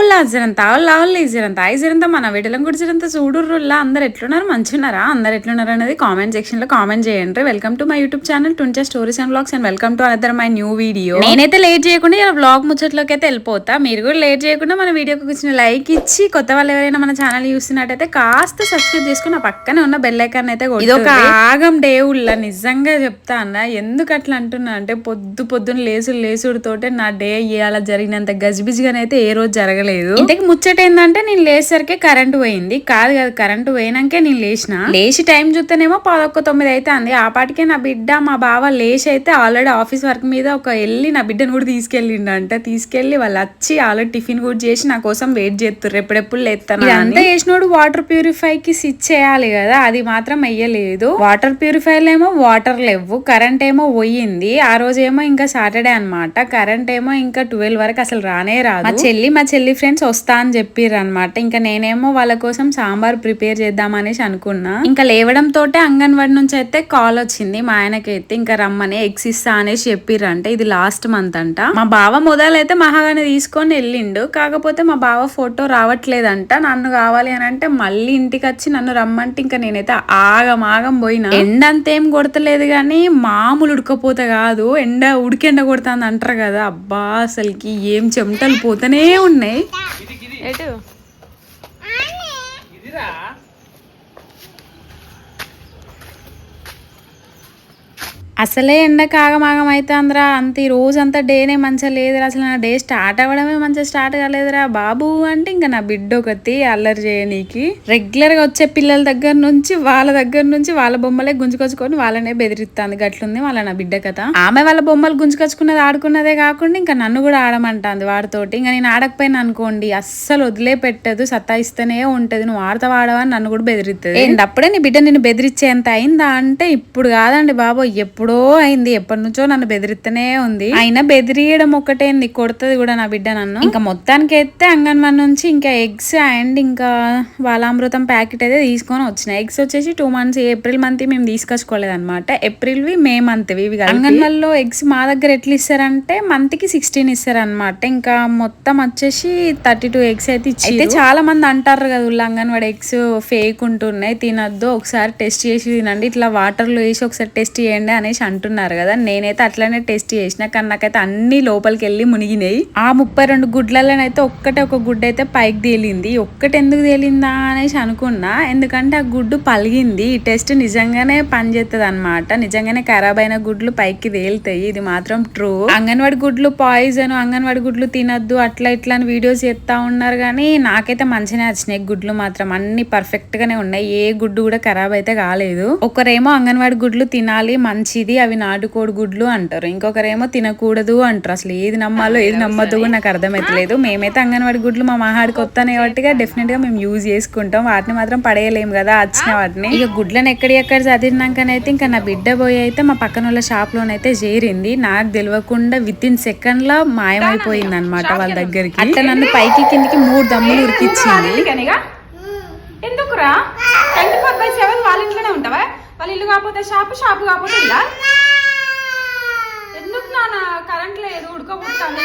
ఆవుల్లా జరంత ఆవుల్లా ఆవుల్లా జరంత I జరంత మన విడలం కూడా జరంత చూడుర్రుల్లా. అందరు ఎట్లున్నారు? మంచున్నారా అందరు ఎట్లున్నారు అనేది కామెంట్ సెక్షన్లో కామెంట్ చేయండి. Welcome to my YouTube channel twenty stories and blogs and welcome to another my new video. నేనైతే లేట్ చేయకుండా ఇలా బ్లాగ్ ముచ్చట్లోకి అయితే వెళ్ళిపోతా. మీరు కూడా లేట్ చేయకుండా మన వీడియోకి వచ్చిన లైక్ ఇచ్చి కొత్త వాళ్ళు ఎవరైనా మన ఛానల్ చూస్తున్నట్టయితే కాస్త సబ్స్క్రైబ్ చేసుకుని ఆ పక్కనే ఉన్న బెల్ ఐకాన్ అయితే ఇది ఒక ఆగం డే ఉల్లా నిజంగా చెప్తా అన్న. ఎందుకు అట్లా అంటున్నా అంటే పొద్దు పొద్దున లేసుడు లేసుడుతోటే నా డే ఇవాళ జరిగినంత గజిబిజిగానైతే ఏ రోజు జరగలేదు. ఇంతకు ముచ్చట ఏంటంటే నేను లేసరికి కరెంట్ పోయింది. కాదు కాదు కరెంట్ పోయినాకే నేను లేచిన లేచి టైం చూస్తేనేమో పదొక్క తొమ్మిది అయితే అంది ఆ పాటికే నా బిడ్డ మా బావ లేచి అయితే ఆల్రెడీ ఆఫీస్ వర్క్ మీద ఒక వెళ్ళి నా బిడ్డను కూడా తీసుకెళ్ళిండు అంట తీసుకెళ్ళి వాళ్ళు వచ్చి ఆల్రెడీ టిఫిన్ కూడా చేసి నా కోసం వెయిట్ చేస్తారు ఎప్పుడెప్పుడు లేస్తాను అంతా చేసినోడు వాటర్ ప్యూరిఫై కి స్విచ్ చేయాలి కదా. అది మాత్రం వెయ్యలేదు వాటర్ ప్యూరిఫైర్ ఏమో వాటర్ లేవు. కరెంట్ ఏమో పోయింది. ఆ రోజు ఏమో ఇంకా సాటర్డే అన్నమాట. కరెంట్ ఏమో ఇంకా ట్వెల్వ్ వరకు అసలు రానే రాదు. మా చెల్లి మా చెల్లి ఫ్రెండ్స్ వస్తా అని చెప్పిర్రు అనమాట ఇంకా నేనేమో వాళ్ళ కోసం సాంబార్ ప్రిపేర్ చేద్దామనేసి అనుకున్నా. ఇంకా లేవడం తోటే అంగన్వాడి నుంచి అయితే కాల్ వచ్చింది. మా ఆయనకైతే ఇంకా రమ్మని ఎగ్స్ ఇస్తా అనేసి చెప్పిర్రు అంటే ఇది లాస్ట్ మంత్ అంట. మా బావ మొదలైతే మహాగాని తీసుకొని వెళ్ళిండు. కాకపోతే మా బావ ఫోటో రావట్లేదంట. నన్ను కావాలి అని అంటే మళ్ళీ ఇంటికి వచ్చి నన్ను రమ్మంటే ఇంకా నేనైతే ఆగం ఆగం పోయినా. ఎండ అంతేం కొడతలేదు కానీ మామూలు ఉడకపోతే కాదు. ఎండ ఉడికెండ కొడుతుంది అంటారు కదా. అబ్బా అసలుకి ఏం చెమటలు పోతూనే ఉన్నాయి. ఎటు? అసలే ఎండ కాగమాగం అవుతుందిరా అంత ఈ రోజంతా డేనే మంచిగా లేదురా. అసలు నా డే స్టార్ట్ అవ్వడమే మంచిగా స్టార్ట్ కాలేదురా. బాబు అంటే ఇంకా నా బిడ్డ ఒకటి అల్లరి చేయనీకి రెగ్యులర్గా వచ్చే పిల్లల దగ్గర నుంచి వాళ్ళ దగ్గర నుంచి వాళ్ళ బొమ్మలే గుంజుకొచ్చుకొని వాళ్ళనే బెదిరిస్తుంది గట్లుంది వాళ్ళ నా బిడ్డ కథ. ఆమె వాళ్ళ బొమ్మలు గుంజుకొచ్చుకున్నది ఆడుకున్నదే కాకుండా ఇంకా నన్ను కూడా ఆడమంటుంది వాడితోటి. ఇంకా నేను ఆడకపోయినా అనుకోండి అస్సలు వదిలే పెట్టదు సతాయిస్తూనే ఉంటుంది. నువ్వు ఆడతా వాడవని నన్ను కూడా బెదిరిస్తుంది ఏంటి అప్పుడే నీ బిడ్డ నేను బెదిరించేంత అయిందా? అంటే ఇప్పుడు కాదండి బాబు ఎప్పుడు అయింది. ఎప్పటి నుంచో నన్ను బెదిరిస్తూనే ఉంది. అయినా బెదిరియడం ఒకటేంది కొడుతుంది కూడా నా బిడ్డ నన్ను. ఇంకా మొత్తానికి అయితే అంగన్వాడి నుంచి ఇంకా ఎగ్స్ అండ్ ఇంకా బాలామృతం ప్యాకెట్ అయితే తీసుకొని వచ్చినాయి ఎగ్స్ వచ్చేసి టూ మంత్స్ ఏప్రిల్ మంత్ మేము తీసుకొచ్చుకోలేదు అనమాట ఏప్రిల్వి మే మంత్ ఇవి అంగన్వాడిలో ఎగ్స్ మా దగ్గర ఎట్లా ఇస్తారంటే మంత్కి సిక్స్టీన్ ఇస్తారు అనమాట ఇంకా మొత్తం వచ్చేసి థర్టీ టూ ఎగ్స్ అయితే ఇచ్చి అయితే చాలా మంది అంటారు కదా ఉల్ల అంగన్వాడి ఎగ్స్ ఫేక్ ఉంటున్నాయి తినద్దు ఒకసారి టెస్ట్ చేసి తినండి ఇట్లా వాటర్లో వేసి ఒకసారి టెస్ట్ చేయండి అనేసి అంటున్నారు కదా నేనైతే అట్లనే టెస్ట్ చేసిన కానీ నాకైతే అన్ని లోపలికి వెళ్ళి మునిగినాయి. ఆ ముప్పై రెండు గుడ్లలోనైతే ఒక్కటే ఒక గుడ్డ అయితే పైకి తేలింది. ఒక్కటి ఎందుకు తేలిందా అనేసి అనుకున్నా ఎందుకంటే ఆ గుడ్డు పలిగింది. ఈ టెస్ట్ నిజంగానే పనిచేస్తుంది అనమాట నిజంగానే ఖరాబ్ అయిన గుడ్లు పైకి తేలుతాయి. ఇది మాత్రం ట్రూ అంగన్వాడి గుడ్లు పాయిజన్ అంగన్వాడి గుడ్లు తినద్దు అట్లా ఇట్లా అని వీడియోస్ చేస్తా ఉన్నారు కానీ నాకైతే మంచిగా వచ్చినాయి గుడ్లు మాత్రం. అన్ని పర్ఫెక్ట్ గానే ఉన్నాయి. ఏ గుడ్డు కూడా ఖరాబ్ అయితే కాలేదు. ఒకరేమో అంగన్వాడి గుడ్లు తినాలి మంచిది అవి నాటుకోడి గుడ్లు అంటారు. ఇంకొకరేమో తినకూడదు అంటారు. అసలు ఏది నమ్మాలో ఏది నమ్మద్దు కూడా నాకు అర్థమైతలేదు. మేమైతే అంగన్వాడి గుడ్లు మా మహాడికి వస్తానే కాబట్టి డెఫినెట్గా మేము యూజ్ చేసుకుంటాం. వాటిని మాత్రం పడేయలేము కదా వచ్చిన వాటిని. ఇక గుడ్లను ఎక్కడి ఎక్కడ చదివినాకనైతే ఇంకా నా బిడ్డ పోయి అయితే మా పక్కన వాళ్ళ షాప్ లోనైతే చేరింది. నాకు తెలియకుండా విత్ ఇన్ సెకండ్లో మాయమైపోయింది అనమాట వాళ్ళ దగ్గరికి. అట్లా నన్ను పైకి కిందికి మూడు దమ్ములు ఉరికిచ్చింది. ఎందుకురా? ట్వంటీ ఫోర్ బై సెవెన్ వాళ్ళ ఇంట్లోనే కాకపోతే షాపు షాపు కాకపోతే ఇల్లా ఎందుకు నాన్న కరెంట్ లేదు? ఉడకబుట్టాను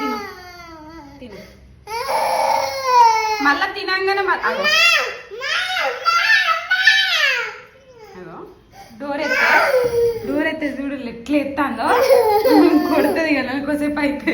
తిను. తిను. మళ్ళా తినంగానే మళ్ళీ డోర్ ఎత్తా. డోర్ ఎత్తే చూడు ఎట్లా ఎత్తాందో. కొడుతుంది కదా కొద్దిసేపు అయితే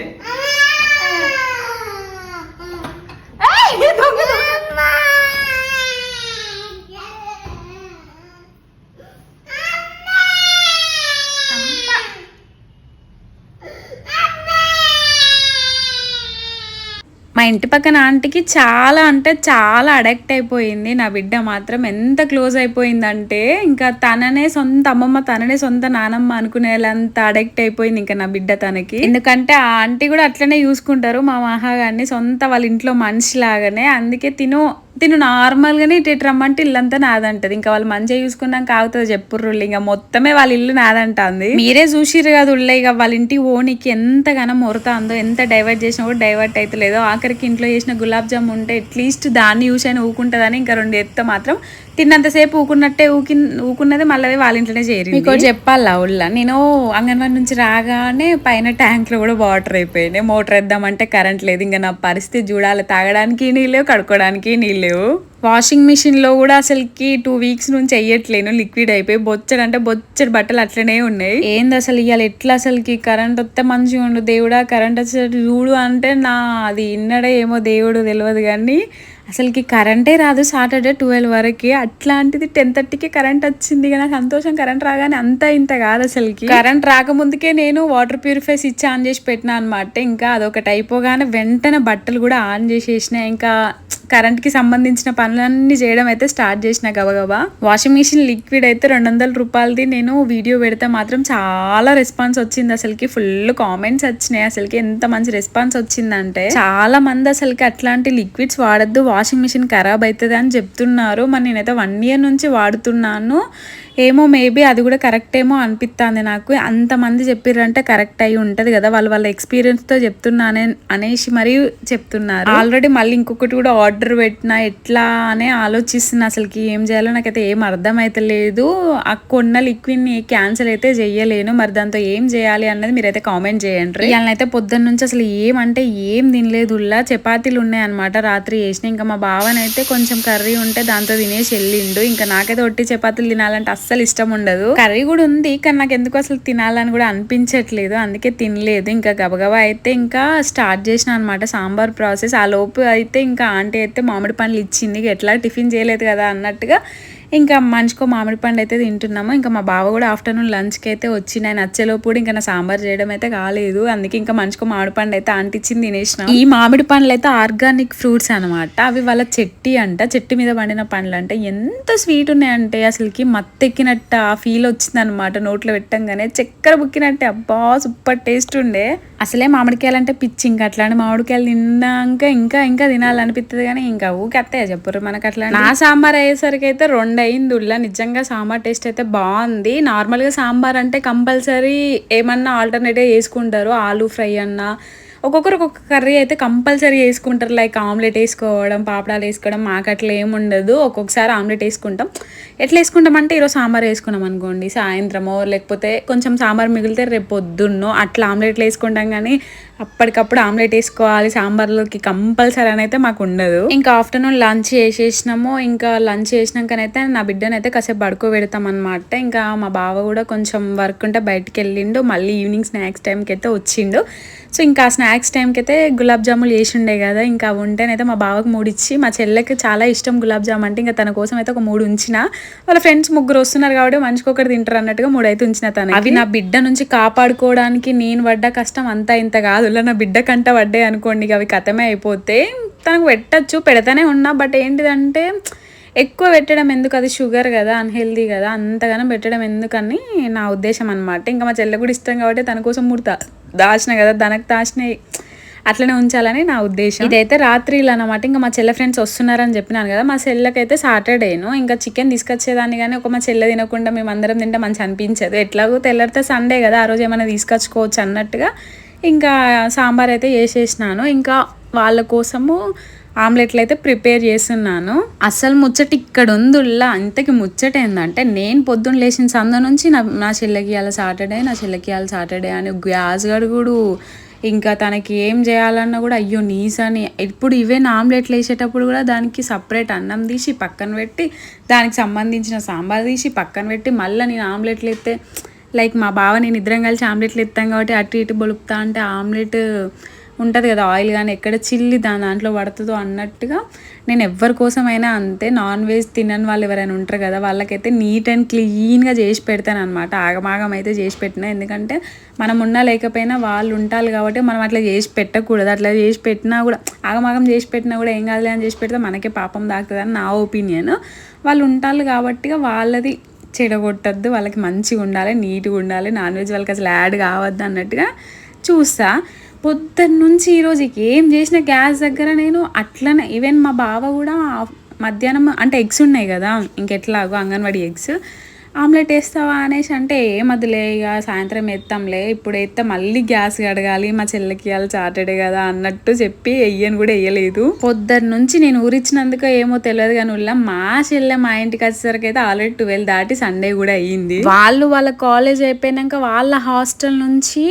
ఇంటి పక్కన ఆంటీకి చాలా అంటే చాలా అడక్ట్ అయిపోయింది. నా బిడ్డ మాత్రం ఎంత క్లోజ్ అయిపోయిందంటే ఇంకా తననే సొంత అమ్మమ్మ తననే సొంత నానమ్మ అనుకునేంత అడక్ట్ అయిపోయింది ఇంకా నా బిడ్డ తనకి. ఎందుకంటే ఆ ఆంటీ కూడా అట్లనే చూసుకుంటారు. మా మహాగాన్ని సొంత వాళ్ళ ఇంట్లో మనిషి లాగానే అందుకే తిను తిను నార్మల్గానే ఇటు రమ్మంటే ఇల్లంతా నాదంటది. ఇంకా వాళ్ళు మంచిగా చూసుకున్నాక ఆగుతుంది చెప్పుర్రు ఇంకా మొత్తమే వాళ్ళ ఇల్లు నాదంటుంది. మీరే చూసిర్రు కదా ఉళ్ళే ఇక వాళ్ళ ఇంటి ఓనికి ఎంతగానో మొరతాందో ఎంత డైవర్ట్ చేసినా కూడా డైవర్ట్ అవుతలేదో ఆఖరికి ఇంట్లో చేసిన గులాబ్ జామ్ ఉంటే అట్లీస్ట్ దాన్ని చూసి అయినా ఊకుంటుందని ఇంకా రెండు ఎత్తే మాత్రం తిన్నంతసేపు ఊకున్నట్టే ఊకి ఊకున్నది మళ్ళీ వాళ్ళ ఇంట్లోనే చేరి మీకు చెప్పాలా ఊళ్ళ నేను అంగన్వాడి నుంచి రాగానే పైన ట్యాంక్లో కూడా వాటర్ అయిపోయినాయి. మోటార్ వేద్దామంటే కరెంట్ లేదు. ఇంకా నా పరిస్థితి చూడాలి. తాగడానికి నీళ్ళు లేవు కడుక్కోవడానికి నీళ్ళు లేవు. వాషింగ్ మిషన్లో కూడా అసలుకి టూ వీక్స్ నుంచి వేయట్లేను లిక్విడ్ అయిపోయి బొచ్చడు అంటే బొచ్చడు బట్టలు అట్లనే ఉన్నాయి. ఏంది అసలు ఇవాళ ఎట్లా అసలుకి కరెంట్ వస్తే మంచిగా ఉండు దేవుడా కరెంట్ వచ్చేటట్టు చూడు అంటే నా అది ఇన్నడే ఏమో దేవుడు తెలియదు కానీ అసలుకి కరెంటే రాదు సాటర్డే ట్వెల్వ్ వరకు. అట్లాంటిది టెన్ థర్టీకి కరెంట్ వచ్చింది కానీ సంతోషం కరెంట్ రాగానే అంత ఇంత కాదు అసలుకి. కరెంట్ రాకముందుకే నేను వాటర్ ప్యూరిఫై స్విచ్ ఆన్ చేసి పెట్టినా అనమాట ఇంకా అదొకటి అయిపోగానే వెంటనే బట్టలు కూడా ఆన్ చేసేసిన ఇంకా కరెంట్కి సంబంధించిన పనులన్నీ చేయడం అయితే స్టార్ట్ చేసిన గబగబా. వాషింగ్ మిషన్ లిక్విడ్ అయితే రెండు వందల రూపాయలది. నేను వీడియో పెడితే మాత్రం చాలా రెస్పాన్స్ వచ్చింది అసలుకి. ఫుల్ కామెంట్స్ వచ్చినాయి అసలుకి. ఎంత మంచి రెస్పాన్స్ వచ్చిందంటే చాలా మంది అసలుకి అట్లాంటి లిక్విడ్స్ వాడద్దు. వాషింగ్ మిషన్ ఖరాబ్ అవుతుంది అని చెప్తున్నారు. మరి నేనైతే వన్ ఇయర్ నుంచి వాడుతున్నాను. ఏమో మేబీ అది కూడా కరెక్ట్ ఏమో అనిపిస్తుంది నాకు. అంతమంది చెప్పారంటే కరెక్ట్ అయి ఉంటుంది కదా. వాళ్ళ వాళ్ళ ఎక్స్పీరియన్స్తో చెప్తున్నానే అనేసి మరి చెప్తున్నారు. ఆల్రెడీ మళ్ళీ ఇంకొకటి కూడా ఆర్డర్ పెట్టినా ఎట్లా అనే ఆలోచిస్తున్నా అసలుకి. ఏం చేయాలో నాకైతే ఏం అర్థం అయితే లేదు. ఆ కొన్న లిక్విడ్ని క్యాన్సిల్ అయితే చెయ్యలేను. మరి దాంతో ఏం చేయాలి అన్నది మీరైతే కామెంట్ చేయండి. అయితే పొద్దున్న నుంచి అసలు ఏమంటే ఏం తినలేదు. చపాతీలు ఉన్నాయన్నమాట. రాత్రి వేసిన ఇంకా మా బావనైతే కొంచెం కర్రీ ఉంటే దాంతో తినేసి వెళ్ళిండు. ఇంకా నాకైతే ఒట్టి చపాతీలు తినాలంటే అస్సలు ఇష్టం ఉండదు. కర్రీ కూడా ఉంది కానీ నాకు ఎందుకు అసలు తినాలని కూడా అనిపించట్లేదు. అందుకే తినలేదు. ఇంకా గబగబా అయితే ఇంకా స్టార్ట్ చేసిన అనమాట సాంబార్ ప్రాసెస్. ఆ లోపు అయితే ఇంకా ఆంటీ అయితే మామిడి పండ్లు ఇచ్చింది. ఎట్లా టిఫిన్ చేయలేదు కదా అన్నట్టుగా ఇంకా మంచికో మామిడి పండు అయితే తింటున్నాము. ఇంకా మా బావ కూడా ఆఫ్టర్నూన్ లంచ్కి అయితే వచ్చి నేను వచ్చేలోపు ఇంకా నా సాంబార్ చేయడం అయితే కాలేదు. అందుకే ఇంకా మంచికో మామిడి పండు అయితే అంటించింది తినేసిన. ఈ మామిడి పండ్లు అయితే ఆర్గానిక్ ఫ్రూట్స్ అనమాట అవి వాళ్ళ చెట్టి అంట. చెట్టు మీద పండిన పండ్లు అంటే. ఎంత స్వీట్ ఉన్నాయంటే అసలుకి మత్తెక్కినట్టు ఆ ఫీల్ వచ్చింది అనమాట నోట్లో పెట్టంగానే. చక్కెర బుక్కినట్టే. అబ్బా సూపర్ టేస్ట్ ఉండే. అసలే మామిడికాయలు అంటే పిచ్చి ఇంకా అట్లాంటి మామిడికాయలు తిన్నాక ఇంకా ఇంకా తినాలనిపిస్తుంది కానీ ఇంకా ఊకే అత్తయ్య చెప్పరు మనకు అట్లా నా సాంబార్ అయ్యేసరికి అయితే రెండు అయింది ఉల్లా. నిజంగా సాంబార్ టేస్ట్ అయితే బాగుంది. నార్మల్గా సాంబార్ అంటే కంపల్సరీ ఏమన్నా ఆల్టర్నేటివ్ వేసుకుంటారు ఆలు ఫ్రై అన్నా ఒక్కొక్కరు ఒక్కొక్క కర్రీ అయితే కంపల్సరీ వేసుకుంటారు. లైక్ ఆమ్లెట్ వేసుకోవడం పాపడాలు వేసుకోవడం మాకు అట్లా ఏముండదు ఒక్కొక్కసారి ఆమ్లెట్ వేసుకుంటాం. ఎట్లా వేసుకుంటాం అంటే ఈరోజు సాంబార్ వేసుకున్నాం అనుకోండి సాయంత్రమో లేకపోతే కొంచెం సాంబార్ మిగిలితే రేపు పొద్దున్నో అట్లా ఆమ్లెట్లు వేసుకుంటాం కానీ అప్పటికప్పుడు ఆమ్లెట్ వేసుకోవాలి సాంబార్లోకి కంపల్సరీ అని అయితే మాకు ఉండదు. ఇంకా ఆఫ్టర్నూన్ లంచ్ చేసేసినాము. ఇంకా లంచ్ చేసినాకనైతే నా బిడ్డనైతే కాసేపు పడుకోబెడతాం అనమాట ఇంకా మా బావ కూడా కొంచెం వర్క్ ఉంటే బయటకు వెళ్ళిండు. మళ్ళీ ఈవినింగ్ స్నాక్స్ టైంకి అయితే వచ్చిండు. సో ఇంకా స్నాక్స్ టైంకి అయితే గులాబ్ జాములు వేసి ఉండే కదా. ఇంకా ఉంటేనైతే మా బావకు మూడు ఇచ్చి మా చెల్లెకి చాలా ఇష్టం గులాబ్ జామ్ అంటే ఇంకా తన కోసం అయితే ఒక మూడు ఉంచిన. వాళ్ళ ఫ్రెండ్స్ ముగ్గురు వస్తున్నారు కాబట్టి మంచిగా ఒకటి తింటారు అన్నట్టుగా మూడు అయితే ఉంచిన తను అవి నా బిడ్డ నుంచి కాపాడుకోవడానికి నేను పడ్డ కష్టం అంతా ఇంత కాదు. ఇలా నా బిడ్డ కంట పడ్డాయి అనుకోండి ఇక అవి కథమే అయిపోతే తనకు పెట్టచ్చు పెడతానే ఉన్నా బట్ ఏంటిదంటే ఎక్కువ పెట్టడం ఎందుకు? అది షుగర్ కదా అన్హెల్దీ కదా అంతగానం పెట్టడం ఎందుకని నా ఉద్దేశం అనమాట ఇంకా మా చెల్లె కూడా ఇష్టం కాబట్టి తన కోసం మూడు దా దాచిన కదా తనకు దాచినాయి అట్లనే ఉంచాలని నా ఉద్దేశం. ఇదైతే రాత్రిలు అనమాట ఇంకా మా చెల్లె ఫ్రెండ్స్ వస్తున్నారని చెప్పినాను కదా మా చెల్లెకైతే సాటర్డేను ఇంకా చికెన్ తీసుకొచ్చేదాన్ని కానీ ఒక మా చెల్లె తినకుండా మేము అందరం తింటే మంచి అనిపించదు. ఎట్లాగో తెల్లరితే సండే కదా ఆ రోజు ఏమైనా తీసుకొచ్చుకోవచ్చు అన్నట్టుగా ఇంకా సాంబార్ అయితే వేసేసినాను. ఇంకా వాళ్ళ కోసము ఆమ్లెట్లు అయితే ప్రిపేర్ చేస్తున్నాను. అసలు ముచ్చట ఇక్కడ ఉందిలా అంతకి ముచ్చట ఏంటంటే నేను పొద్దున్న లేచిన సంద నుంచి నా నా చెల్లెకి ఇవ్వాలి సాటర్డే నా చెల్లెకి ఇవ్వాలి సాటర్డే అని గ్యాస్ గడుగుడు. ఇంకా తనకి ఏం చేయాలన్నా కూడా అయ్యో నీస్ అని. ఇప్పుడు ఇవే ఆమ్లెట్లు వేసేటప్పుడు కూడా దానికి సపరేట్ అన్నం తీసి పక్కన పెట్టి దానికి సంబంధించిన సాంబార్ తీసి పక్కన పెట్టి మళ్ళీ నేను ఆమ్లెట్లు అయితే లైక్ మా బావ నేను ఇద్దరం కలిసి ఆమ్లెట్లు ఇస్తాం కాబట్టి అటు ఇటు బొలుపుతా అంటే ఆమ్లెట్ ఉంటుంది కదా ఆయిల్ కానీ ఎక్కడ చిల్లి దాని దాంట్లో పడుతుందో అన్నట్టుగా నేను ఎవరి కోసమైనా అంతే నాన్ వెజ్ తినని వాళ్ళు ఎవరైనా ఉంటారు కదా వాళ్ళకైతే నీట్ అండ్ క్లీన్గా చేసి పెడతాను అనమాట ఆగమాగం అయితే చేసి పెట్టినా. ఎందుకంటే మనం ఉన్నా లేకపోయినా వాళ్ళు ఉంటారు కాబట్టి మనం అట్లా చేసి పెట్టకూడదు. అట్లా చేసి పెట్టినా కూడా ఆగమాగం చేసి పెట్టినా కూడా ఏం కాదులే అని చేసి పెడితే మనకే పాపం దాకుతుంది అని నా ఒపీనియన్. వాళ్ళు ఉంటారు కాబట్టి వాళ్ళది చెడగొట్టద్దు వాళ్ళకి మంచిగా ఉండాలి నీట్గా ఉండాలి నాన్ వెజ్ వాళ్ళకి అసలు యాడ్ కావద్దు అన్నట్టుగా చూస్తా. పొద్దున్న నుంచి ఈరోజు ఏం చేసిన గ్యాస్ దగ్గర నేను అట్లనే ఈవెన్ మా బావ కూడా మధ్యాహ్నం అంటే ఎగ్స్ ఉన్నాయి కదా ఇంకెట్లాగో అంగన్వాడీ ఎగ్స్. ఆమ్లెట్ వేస్తావా అనేసి అంటే ఏమదిలే ఇక సాయంత్రం ఎత్తాంలే ఇప్పుడు వేస్తే మళ్ళీ గ్యాస్ కడగాలి మా చెల్లెకి వాళ్ళు చాటడే కదా అన్నట్టు చెప్పి వెయ్యని కూడా వేయలేదు పొద్దున్న నుంచి నేను ఊరిచ్చినందుకు ఏమో తెలియదు కానీ ఉల్లా మా చెల్లె మా ఇంటికి వచ్చేసరికి అయితే ఆల్రెడీ ట్వెల్వ్ దాటి సండే కూడా అయ్యింది. వాళ్ళు వాళ్ళ కాలేజ్ అయిపోయినాక వాళ్ళ హాస్టల్ నుంచి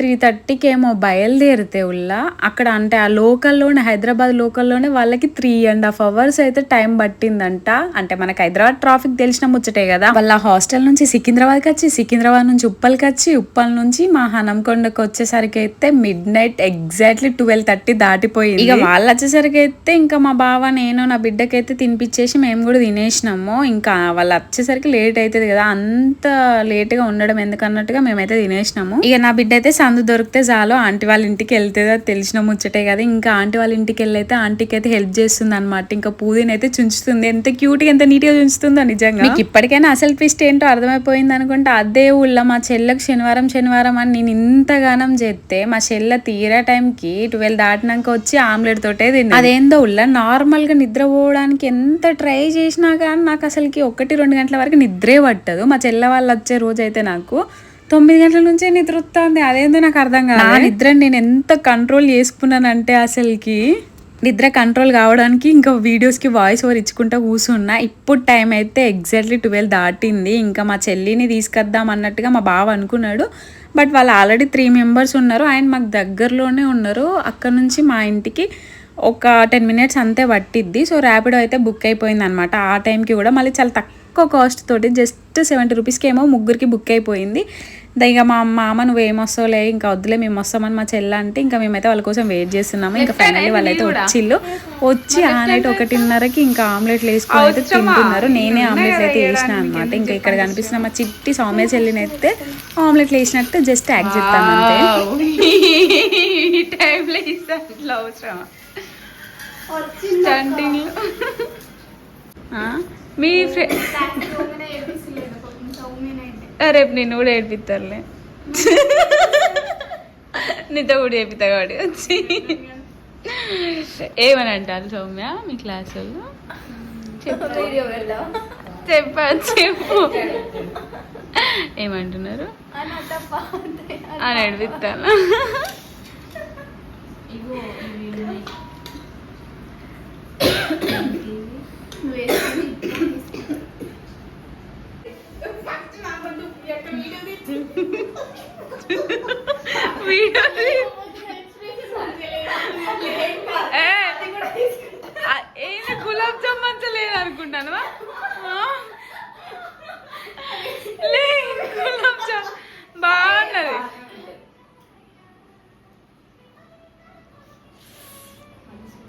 త్రీ థర్టీకి ఏమో బయలుదేరితే ఉల్లా అక్కడ అంటే ఆ లోకల్లోనే హైదరాబాద్ లోకల్లోనే వాళ్ళకి త్రీ అండ్ హాఫ్ అవర్స్ అయితే టైం పట్టిందంట. అంటే మనకి హైదరాబాద్ ట్రాఫిక్ తెలిసిన ముచ్చటే కదా. వాళ్ళ హాస్టల్ నుంచి సికింద్రాబాద్కి వచ్చి సికింద్రాబాద్ నుంచి ఉప్పల్కి వచ్చి ఉప్పల్ నుంచి మా హనంకొండకు వచ్చేసరికి అయితే midnight exactly twelve thirty దాటిపోయింది. ఇక వాళ్ళు వచ్చేసరికి అయితే ఇంకా మా బావ నేను నా బిడ్డకైతే తినిపించేసి మేము కూడా తినేసినాము. ఇంకా వాళ్ళు వచ్చేసరికి లేట్ అవుతుంది కదా అంత లేట్గా ఉండడం ఎందుకన్నట్టుగా మేమైతే తినేసినాము. ఇక నా బిడ్డ అయితే సందు దొరికితే చాలు. ఆంటీ వాళ్ళ ఇంటికి వెళ్తే తెలిసిన ముచ్చటే కదా. ఇంకా ఆంటీ వాళ్ళ ఇంటికి వెళ్ళైతే ఆంటీకి అయితే హెల్ప్ చేస్తుంది అనమాట ఇంకా పూదిని అయితే చుంచుతుంది. ఎంత క్యూట్గా ఎంత నీట్గా చుంచుతుందో నిజంగా. మీకు ఇప్పటికైనా అసలు ట్విస్ట్ ఏంటో అర్థమైపోయింది అనుకుంటే. అదే ఊళ్ళో మా చెల్లెకి శనివారం శనివారం అని నేను ఇంతగానం చేస్తే మా చెల్లె తీరా టైంకి ట్వెల్వ్ దాటినాక వచ్చి ఆమ్లెట్ తోటే తిన్నా అదేందో ఉల్ల నార్మల్గా నిద్రపోవడానికి ఎంత ట్రై చేసినా కానీ నాకు అసలుకి ఒకటి రెండు గంటల వరకు నిద్రే పట్టదు. మా చెల్లె వాళ్ళు వచ్చే రోజు అయితే నాకు తొమ్మిది గంటల నుంచే నిద్ర వస్తుంది అదేందో నాకు అర్థం కాదు నిద్ర నిద్రని నేను ఎంత కంట్రోల్ చేసుకున్నానంటే అసలుకి నిద్ర కంట్రోల్ కావడానికి ఇంకా వీడియోస్కి వాయిస్ ఓవర్ ఇచ్చుకుంటా కూర్చున్నా. ఇప్పుడు టైం అయితే ఎగ్జాక్ట్లీ ట్వెల్వ్ దాటింది. ఇంకా మా చెల్లిని తీసుకొద్దాం అన్నట్టుగా మా బావ అనుకున్నాడు. బట్ వాళ్ళు ఆల్రెడీ త్రీ మెంబర్స్ ఉన్నారు. ఆయన మాకు దగ్గరలోనే ఉన్నారు. అక్కడ నుంచి మా ఇంటికి ఒక టెన్ మినిట్స్ అంతే పట్టిద్ది. సో ర్యాపిడో అయితే బుక్ అయిపోయింది అనమాట ఆ టైంకి కూడా మళ్ళీ చాలా తక్కువ కాస్ట్ తోటి జస్ట్ సెవెంటీ రూపీస్కి ఏమో ముగ్గురికి బుక్ అయిపోయింది. ఇక మా మామ నువ్వేం వస్తావులే ఇంకా వద్దులే మేము వస్తామని మా చెల్ల అంటే ఇంకా మేమైతే వాళ్ళ కోసం వెయిట్ చేస్తున్నాము. ఇంకా ఫైనల్లీ వాళ్ళైతే వచ్చిళ్ళు. వచ్చి ఆ నైట్ ఒకటిన్నరకి ఇంకా ఆమ్లెట్లు వేసుకొని అయితే తింటున్నారు. నేనే ఆమ్లెట్లు అయితే వేసిన అనమాట ఇంకా ఇక్కడ కనిపిస్తున్న మా చిట్టి సౌమ్య చెల్లిని అయితే ఆమ్లెట్లు వేసినట్టు జస్ట్ యాక్ట్ అంతే. స్టంటింగ్ మీ ఫ్రెండ్ రేపు నిన్ను కూడా ఏడిపిస్తారులే. నీతో కూడా ఏడిపిస్తా కాబట్టి వచ్చి. ఏమని అంటారు సౌమ్య మీ క్లాస్ వాళ్ళు చెప్పు ఏమంటున్నారు? అని ఏడిపిస్తాను. వీడియో ఏంటి గులాబ్ జామ్ అంత లేదనుకుంటాను గులాబ్ జామ్. బాగున్నది.